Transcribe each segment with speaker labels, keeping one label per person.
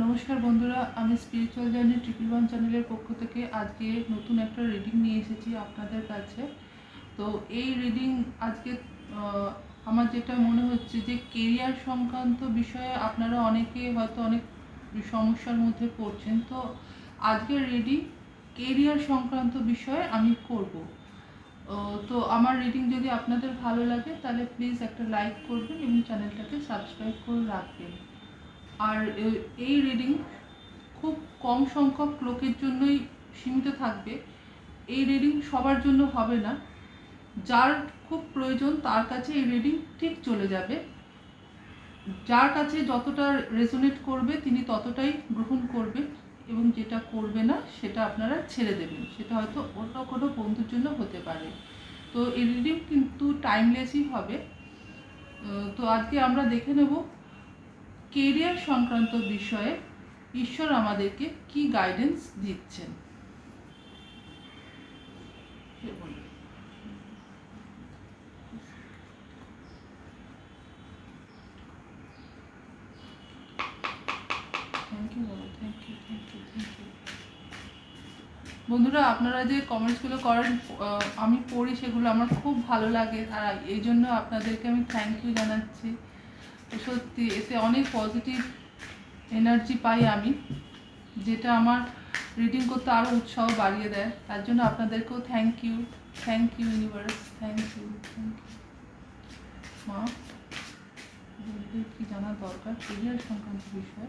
Speaker 1: নমস্কার বন্ধুরা, আমি স্পিরিচুয়াল জার্নি ট্রিপল ওয়ান চ্যানেলের পক্ষ থেকে আজকে নতুন একটা রিডিং নিয়ে এসেছি আপনাদের কাছে। তো এই রিডিং আজকে আমার যেটা মনে হচ্ছে যে কেরিয়ার সংক্রান্ত বিষয়ে আপনারা অনেকে হয়তো অনেক সমস্যার মধ্যে পড়ছেন। তো আজকের রিডিং কেরিয়ার সংক্রান্ত বিষয়ে আমি করব। তো আমার রিডিং যদি আপনাদের ভালো লাগে তাহলে প্লিজ একটা লাইক করবেন এবং চ্যানেলটাকে সাবস্ক্রাইব করে রাখবেন। আর এই রিডিং খুব কম সংখ্যক লোকের জন্যই সীমিত থাকবে। এই রিডিং সবার জন্য হবে না। যার খুব প্রয়োজন তার কাছে এই রিডিং ঠিক চলে যাবে। যার কাছে যতটা রেজোনেট করবে তিনি ততটাই গ্রহণ করবেন এবং যেটা করবে না সেটা আপনারা ছেড়ে দেবেন। সেটা হয়তো অন্য কোনো বন্ধুর জন্য হতে পারে। তো এই রিডিং কিন্তু টাইমলেসই হবে। তো আজকে আমরা দেখে নেব কেরিয়ার সংক্রান্ত বিষয়ে ঈশ্বর আমাদেরকে কি গাইডেন্স দিচ্ছেন? বন্ধুরা, আপনারা যে কমেন্টসগুলো করেন আমি পড়ি, সেগুলো আমার খুব ভালো লাগে। আর এই জন্য আপনাদেরকে আমি থ্যাংক ইউ জানাচ্ছি। সত্যি, এতে অনেক পজিটিভ এনার্জি পাই আমি, যেটা আমার রিডিং করতে আরও উৎসাহ বাড়িয়ে দেয়। তার জন্য আপনাদেরকেও thank you thank you universe thank you thank you মা কি জানা দরকার? সংক্রান্ত বিষয়।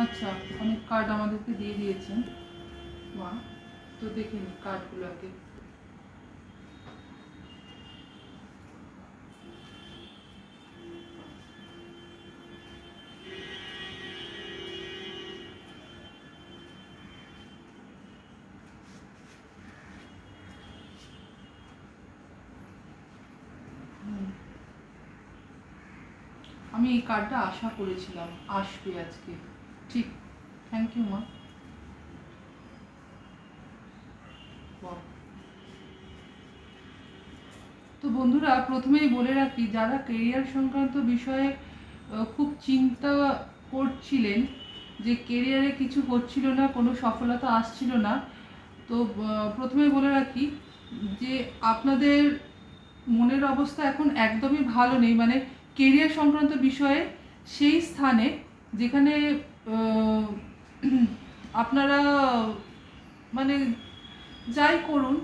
Speaker 1: আচ্ছা অনেক কার্ড আমাদেরকে দিয়ে দিয়েছেন। মা তো দেখে নি কার্ডগুলো আগে আমি এই কার্ডটা আশা করেছিলাম, আসবে আজকে। ঠিক থ্যাংক ইউ মা তো বন্ধুরা প্রথমেই বলে রাখি যারা কেরিয়ার সংক্রান্ত বিষয়ে খুব চিন্তা করছিলেন যে কেরিয়ারে কিছু হচ্ছিল না কোনো সফলতা আসছিল না তো আহ, প্রথমেই বলে রাখি যে আপনাদের মনের অবস্থা এখন একদমই ভালো নেই। মানে কেরিয়ার সংক্রান্ত বিষয়ে সেই স্থানে যেখানে আপনারা মানে যাই করুন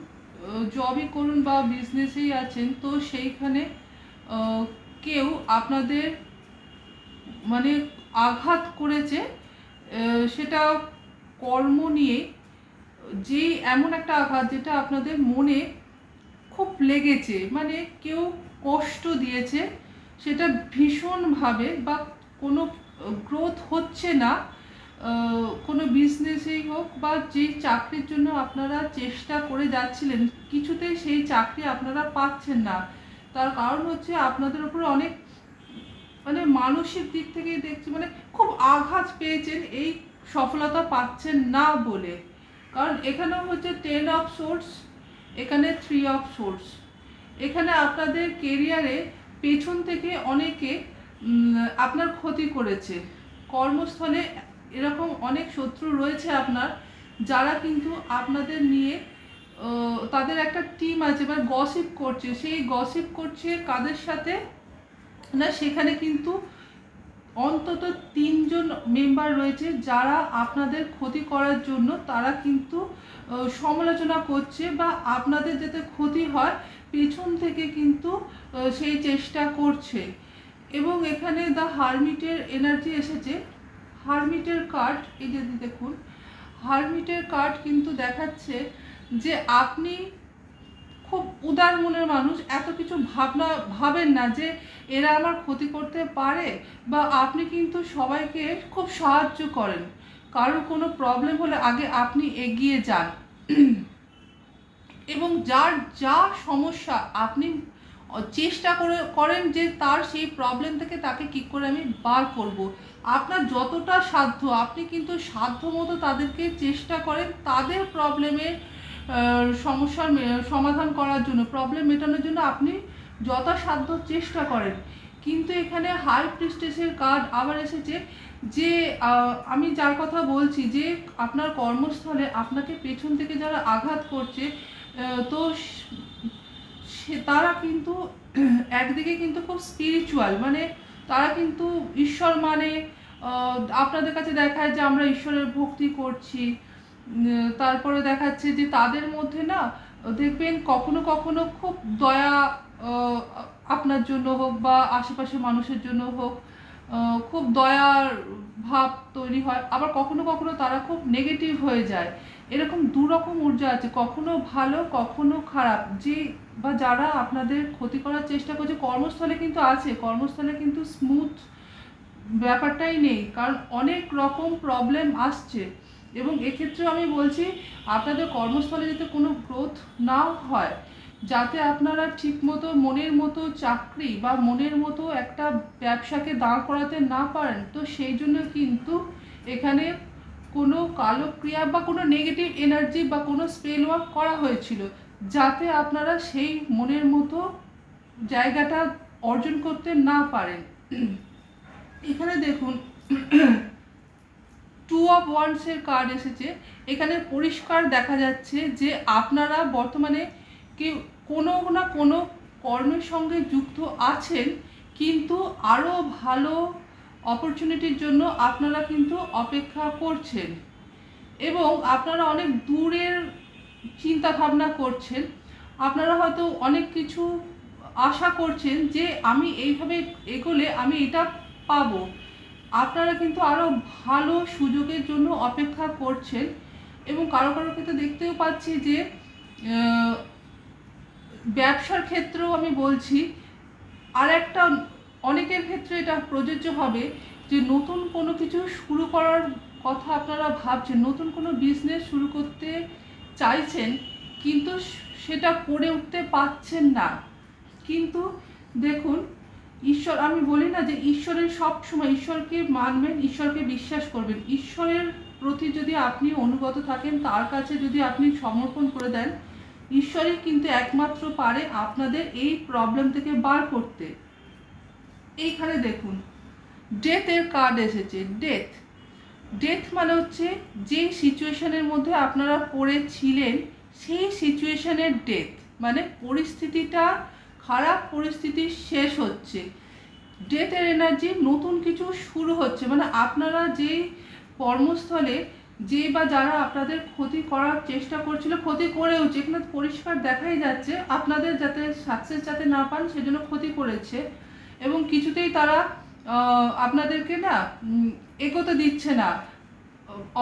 Speaker 1: জবই করুন বা বিজনেসেই আছেন, তো সেইখানে কেউ আপনাদের মানে আঘাত করেছে সেটা কর্ম নিয়ে, যে এমন একটা আঘাত যেটা আপনাদের মনে খুব লেগেছে মানে কেউ কষ্ট দিয়েছে, সেটা ভীষণভাবে বা কোনো গ্রোথ হচ্ছে না কোনো বিজনেসেই হোক বা যে চাকরির জন্য আপনারা চেষ্টা করে যাচ্ছিলেন, কিছুতেই সেই চাকরি আপনারা পাচ্ছেন না। তার কারণ হচ্ছে আপনাদের উপরে অনেক মানে মানসিক দিক থেকে দেখছি মানে খুব আঘাত পেয়েছেন, এই সফলতা পাচ্ছেন না বলে। কারণ এখানেও হচ্ছে টেন অফ সোর্স এখানে থ্রি অফ সোর্স এখানে আপনাদের কেরিয়ারে পেছন থেকে অনেকে আপনার ক্ষতি করেছে। কর্মস্থলে এরকম অনেক শত্রু রয়েছে আপনার, যারা কিন্তু আপনাদের নিয়ে তাদের একটা টিম আছে বা গসিপ করছে। সেই গসিপ করছে কাদের সাথে? না, সেখানে কিন্তু অন্তত তিনজন মেম্বার রয়েছে যারা আপনাদের ক্ষতি করার জন্য তারা কিন্তু সমালোচনা করছে বা আপনাদের যাতে ক্ষতি হয়, পেছন থেকে কিন্তু সেই চেষ্টা করছে। এবং এখানে দ্য হারমিটের এনার্জি এসেছে। হারমিটের কার্ড এই যে দেখুন হারমিটের কার্ড কিন্তু দেখাচ্ছে যে আপনি খুব উদার মনের মানুষ, এত কিছু ভাবনা, ভাবেন না যে এরা আমার ক্ষতি করতে পারে বা আপনি কিন্তু সবাইকে খুব সাহায্য করেন। কারোর কোনো প্রবলেম হলে আগে আপনি এগিয়ে যান। এবং যার যা সমস্যা আপনি চেষ্টা করে করেন যে তার সেই প্রবলেম থেকে তাকে কী করে আমি বার করব। আপনার যতটা সাধ্য, আপনি কিন্তু সাধ্য মতো তাদেরকে চেষ্টা করেন তাদের প্রবলেমের সমস্যার সমাধান করার জন্য প্রবলেম মেটানোর জন্য আপনি যথাসাধ্য চেষ্টা করেন কিন্তু এখানে হাই প্রিস্টেসের কার্ড আবার এসেছে যে আমি যার কথা বলছি যে, আপনার কর্মস্থলে আপনাকে পেছন থেকে যারা আঘাত করছে তো তারা কিন্তু একদিকে কিন্তু খুব স্পিরিচুয়াল মানে তারা কিন্তু ঈশ্বর মানে আপনাদের কাছে দেখায় যে আমরা ঈশ্বরের ভক্তি করছি তারপরে দেখাচ্ছে যে তাদের মধ্যে না দেখবেন কখনো কখনো খুব দয়া আপনার জন্য হোক বা আশেপাশের মানুষের জন্য হোক খুব দয়ার ভাব তৈরি হয়, আবার কখনো কখনো তারা খুব নেগেটিভ হয়ে যায়। এরকম দু রকম ঊর্জা আছে, কখনো ভালো, কখনো খারাপ, যে বা যারা আপনাদের ক্ষতি করার চেষ্টা করছে, কর্মস্থলে কিন্তু আছে, কর্মস্থলে কিন্তু স্মুথ ব্যাপারটাই নেই, কারণ অনেক রকম প্রবলেম আসছে। এবং এক্ষেত্রে আমি বলছি, আপনাদের কর্মস্থলে যাতে কোনো গ্রোথ না হয়, যাতে আপনারা ঠিকমতো মনের মতো চাকরি বা মনের মতো একটা ব্যবসাকে দাঁড় করাতে না পারেন, তো সেই জন্য কিন্তু এখানে কোনো কালো ক্রিয়া বা কোনো নেগেটিভ এনার্জি বা কোনো স্পেল ওয়ার্ক করা হয়েছিল। যাতে আপনারা সেই মনের মতো জায়গাটা অর্জন করতে না পারেন। এখানে দেখুন টু অফ ওয়ান্সের কার্ড এসেছে। এখানে পরিষ্কার দেখা যাচ্ছে যে আপনারা বর্তমানে কেউ কোনো না কোনো কর্মের সঙ্গে যুক্ত আছেন, কিন্তু আরও ভালো অপরচুনিটির জন্য আপনারা কিন্তু অপেক্ষা করছেন। এবং আপনারা অনেক দূরের চিন্তা ভাবনা করছেন। আপনারা হয়তো অনেক কিছু আশা করছেন যে আমি এইভাবে এগোলে আমি এটা পাবো। আপনারা কিন্তু আরও ভালো সুযোগের জন্য অপেক্ষা করছেন এবং কারও কারও ক্ষেত্রে দেখতেও পাচ্ছি যে ব্যবসার ক্ষেত্রেও আমি বলছি আর একটা অনেকের ক্ষেত্রে এটা প্রযোজ্য হবে যে নতুন কোনো কিছু শুরু করার কথা আপনারা ভাবছেন, নতুন কোনো বিজনেস শুরু করতে চাইছেন, কিন্তু সেটা করে উঠতে পারছেন না। কিন্তু দেখুন, ঈশ্বর, আমি বলি না যে ঈশ্বরের সব সময় ঈশ্বরকে মানবেন, ঈশ্বরকে বিশ্বাস করবেন। ঈশ্বরের প্রতি যদি আপনি অনুগত থাকেন, তার কাছে যদি আপনি সমর্পণ করে দেন, ঈশ্বরই কিন্তু একমাত্র পারে আপনাদের এই প্রবলেম থেকে বার করতে। এইখানে দেখুন ডেথের কার্ড এসেছে ডেথ ডেথ মানে হচ্ছে যে সিচুয়েশনের মধ্যে আপনারা পড়েছিলেন, সেই সিচুয়েশনের ডেথ মানে পরিস্থিতিটা, খারাপ পরিস্থিতি শেষ হচ্ছে। ডেথের এনার্জি নতুন কিছু শুরু হচ্ছে মানে আপনারা যে কর্মস্থলে, যে বা যারা আপনাদের ক্ষতি করার চেষ্টা করছিল, ক্ষতি করেওছে এখানে পরিষ্কার দেখাই যাচ্ছে, আপনাদের যাতে সাকসেস যাতে না পান, সেজন্য ক্ষতি করেছে। এবং কিছুতেই তারা আপনাদেরকে না এগোতে দিচ্ছে না।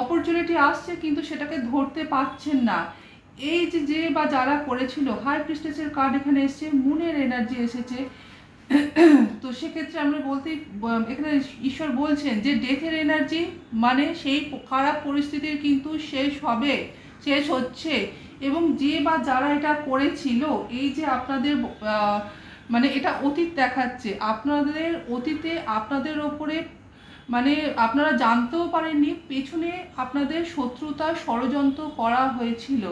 Speaker 1: অপরচুনিটি আসছে কিন্তু সেটাকে ধরতে পারছেন না। এই যে যে বা যারা করেছিল হাই প্রিস্টেসের কার্ড এখানে এসেছে মুনের এনার্জি এসেছে। তো সেক্ষেত্রে আমরা বলতে, এখানে ঈশ্বর বলছেন যে ডেথের এনার্জি মানে সেই খারাপ পরিস্থিতির কিন্তু শেষ হবে, শেষ হচ্ছে। এবং যে বা যারা এটা করেছিল, এই যে আপনাদের মানে এটা অতীত দেখাচ্ছে। আপনাদের অতীতে আপনাদের ওপরে মানে আপনারা জানতেও পারেননি, পেছনে আপনাদের শত্রুতা ষড়যন্ত্র করা হয়েছিল।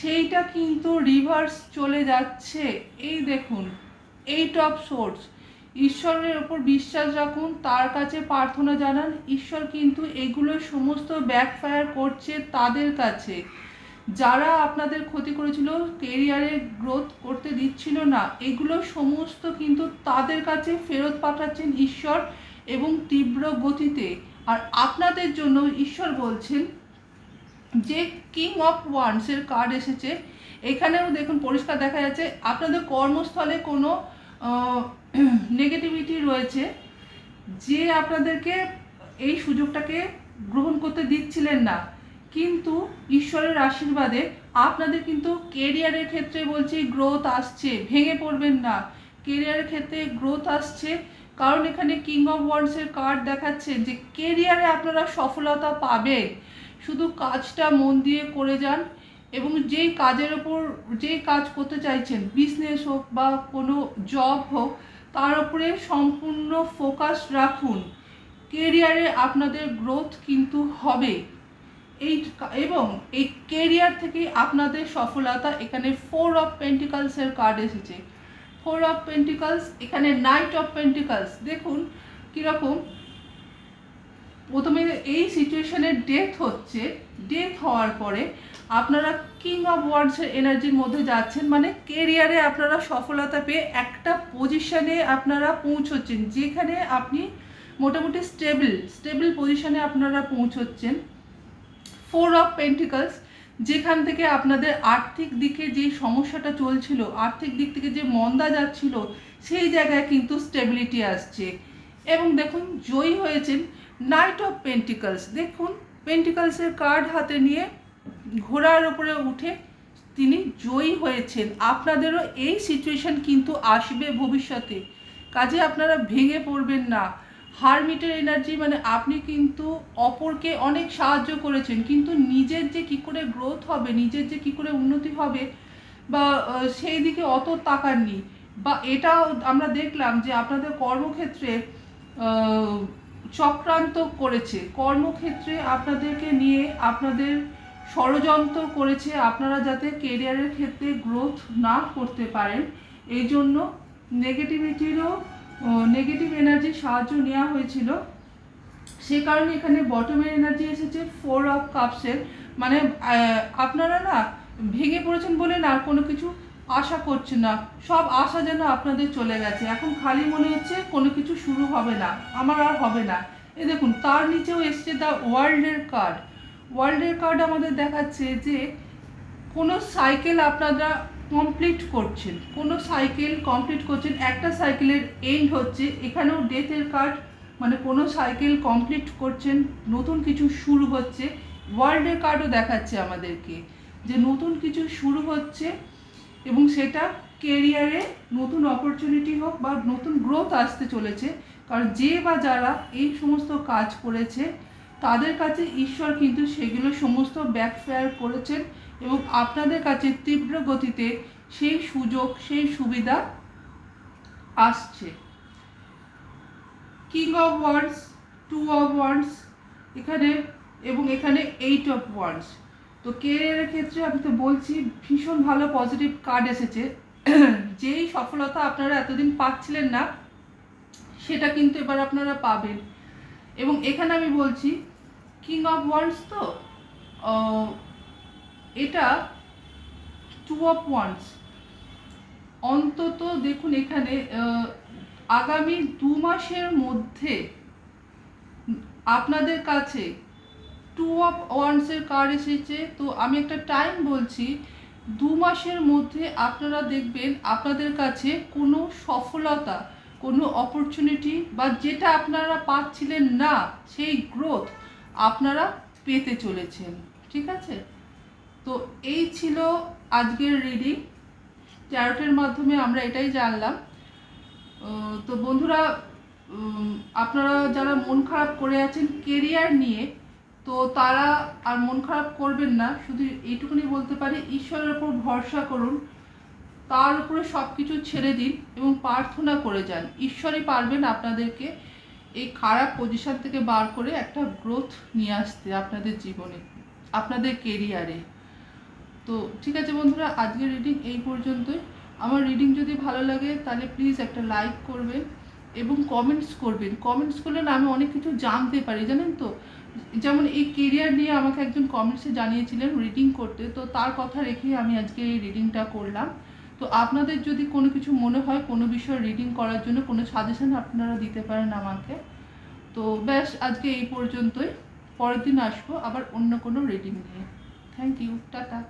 Speaker 1: সেইটা কিন্তু রিভার্স চলে যাচ্ছে। এই দেখুন এইট অফ সোর্স ঈশ্বরের ওপর বিশ্বাস রাখুন, তার কাছে প্রার্থনা জানান, ঈশ্বর কিন্তু এগুলো সমস্ত ব্যাকফায়ার করছে তাদের কাছে। যারা আপনাদের ক্ষতি করেছিল কেরিয়ারে গ্রোথ করতে দিচ্ছিল না, এগুলো সমস্ত কিন্তু তাদের কাছে ফেরত পাঠাচ্ছেন ঈশ্বর এবং তীব্র গতিতে। আর আপনাদের জন্য ঈশ্বর বলছেন যে কিং অফ ওয়ান্সের কার্ড এসেছে। এখানেও দেখুন, পরিষ্কার দেখা যাচ্ছে, আপনাদের কর্মস্থলে কোনো নেগেটিভিটি রয়েছে, যে আপনাদেরকে এই সুযোগটাকে গ্রহণ করতে দিচ্ছিলেন না। কিন্তু ঈশ্বরের আশীর্বাদে আপনাদের কিন্তু কেরিয়ারের ক্ষেত্রে বলছি গ্রোথ আসছে, ভেঙে পড়বেন না। কেরিয়ারের ক্ষেত্রে গ্রোথ আসছে, কারণ এখানে কিং অফ ওয়ার্ডসের কার্ড দেখাচ্ছে যে কেরিয়ারে আপনারা সফলতা পাবেন। শুধু কাজটা মন দিয়ে করে যান এবং যেই কাজের ওপর, যেই কাজ করতে চাইছেন বিজনেস হোক বা কোনো জব হোক, তার উপরে সম্পূর্ণ ফোকাস রাখুন। কেরিয়ারে আপনাদের গ্রোথ কিন্তু হবে। এই এবং এই কেরিয়ার থেকেই আপনাদের সফলতা এখানে ফোর অফ পেন্টিকালসের কার্ড এসেছে। ফোর অফ পেন্টিকালস এখানে নাইট অফ পেন্টিকালস দেখুন কীরকম। প্রথমে এই সিচুয়েশনের ডেথ হচ্ছে। ডেথ হওয়ার পরে আপনারা কিং অফ ওয়ার্ডসের এনার্জির মধ্যে যাচ্ছেন। মানে কেরিয়ারে আপনারা সফলতা পেয়ে একটা পজিশনে আপনারা পৌঁছচ্ছেন। যেখানে আপনি মোটামুটি স্টেবল স্টেবল পজিশনে আপনারা পৌঁছচ্ছেন। ফোর অফ পেন্টিকলস যেখান থেকে আপনাদের আর্থিক দিকে যে সমস্যাটা চলছিল, আর্থিক দিক থেকে যে মন্দা যাচ্ছিল, সেই জায়গায় কিন্তু স্টেবিলিটি আসছে। এবং দেখুন, জয়ী হয়েছেন নাইট অফ পেন্টিকলস দেখুন পেন্টিকলসের কার্ড হাতে নিয়ে ঘোড়ার উপরে উঠে তিনি জয়ী হয়েছেন। আপনাদেরও এই সিচুয়েশন কিন্তু আসবে ভবিষ্যতে। কাজে আপনারা ভেঙে পড়বেন না। হারমিটের এনার্জি মানে আপনি কিন্তু অপরকে অনেক সাহায্য করেছেন, কিন্তু নিজের যে কি করে গ্রোথ হবে, নিজের যে কি করে উন্নতি হবে, বা সেই দিকে অত তাকাননি। বা এটাও আমরা দেখলাম যে আপনাদের কর্মক্ষেত্রে চক্রান্ত করেছে। কর্মক্ষেত্রে আপনাদেরকে নিয়ে আপনাদের ষড়যন্ত্র করেছে আপনারা যাতে কেরিয়ারের ক্ষেত্রে গ্রোথ না করতে পারেন। এই জন্য নেগেটিভিটিরও নেগেটিভ এনার্জির সাহায্য নেওয়া হয়েছিল। সে কারণে এখানে বটমের এনার্জি এসেছে ফোর অফ কাপসের মানে আপনারা না ভেঙে পড়েছেন বলে না আর কোনো কিছু আশা করছেন না। সব আশা যেন আপনাদের চলে গেছে। এখন খালি মনে হচ্ছে কোনো কিছু শুরু হবে না। আমার আর হবে না। এ দেখুন, তার নিচেও এসছে দ্য ওয়ার্ল্ডের কার্ড ওয়ার্ল্ডের কার্ড আমাদের দেখাচ্ছে যে কোনো সাইকেল আপনারা কমপ্লিট করছেন। কোনো সাইকেল কমপ্লিট করছেন। একটা সাইকেলের এন্ড হচ্ছে। এখানেও ডেথের কার্ড মানে কোনো সাইকেল কমপ্লিট করছেন। নতুন কিছু শুরু হচ্ছে। ওয়ার্ল্ডের কার্ডও দেখাচ্ছে আমাদেরকে যে নতুন কিছু শুরু হচ্ছে এবং সেটা কেরিয়ারে নতুন অপরচুনিটি হোক বা নতুন গ্রোথ আসতে চলেছে। কারণ যে বা যারা এই সমস্ত কাজ করেছে, তাদের কাছে ঈশ্বর কিন্তু সেগুলো সমস্ত ব্যাকফেয়ার করেছেন। এবং আপনাদের কাছে তীব্র গতিতে সেই সুযোগ, সেই সুবিধা আসছে। King of wands two of wands এখানে এবং এখানে এইট অফ ওয়ার্ডস তো কেরিয়ারের ক্ষেত্রে আমি তো বলছি, ভীষণ ভালো পজিটিভ কার্ড এসেছে। যেই সফলতা আপনারা এতদিন পাচ্ছিলেন না, সেটা কিন্তু এবার আপনারা পাবেন। এবং এখানে আমি বলছি কিং অফ ওয়ার্ডস তো এটা টু অফ ওয়ান্স অন্তত দেখুন এখানে আগামী দু মাসের মধ্যে আপনাদের কাছে টু অফ ওয়ান্সের কার্ড এসেছে। তো আমি একটা টাইম বলছি, দু মাসের মধ্যে আপনারা দেখবেন আপনাদের কাছে কোনো সফলতা, কোনো অপরচুনিটি বা যেটা আপনারা পাচ্ছিলেন না, সেই গ্রোথ আপনারা পেতে চলেছেন। ঠিক আছে? তো এই ছিল আজকের রিডিং ট্যারোটের মাধ্যমে আমরা এটাই জানলাম। তো বন্ধুরা আপনারা যারা মন খারাপ করে আছেন কেরিয়ার নিয়ে, তো তারা আর মন খারাপ করবেন না। শুধু এইটুকুনি বলতে পারি, ঈশ্বরের ওপর ভরসা করুন। তার উপরে সব কিছু ছেড়ে দিন এবং প্রার্থনা করে যান। ঈশ্বরই পারবেন আপনাদেরকে এই খারাপ পজিশন থেকে বার করে একটা গ্রোথ নিয়ে আসতে আপনাদের জীবনে, আপনাদের কেরিয়ারে তো ঠিক আছে বন্ধুরা, আজকের রিডিং এই পর্যন্তই। আমার রিডিং যদি ভালো লাগে, তাহলে প্লিজ একটা লাইক করবেন এবং কমেন্টস করবেন। কমেন্টস করলে না আমি অনেক কিছু জানতে পারি, জানেন তো? যেমন এই কেরিয়ার নিয়ে আমাকে একজন কমেন্টসে জানিয়েছিলেন রিডিং করতে, তো তার কথা রেখেই আমি আজকে এই রিডিংটা করলাম। তো আপনাদের যদি কোনো কিছু মনে হয়, কোনো বিষয়ে রিডিং করার জন্য, কোনো সাজেশন আপনারা দিতে পারেন আমাকে। তো ব্যাস, আজকে এই পর্যন্তই। পরের দিন আসব আবার অন্য কোনো রিডিং নিয়ে। Thank you tata.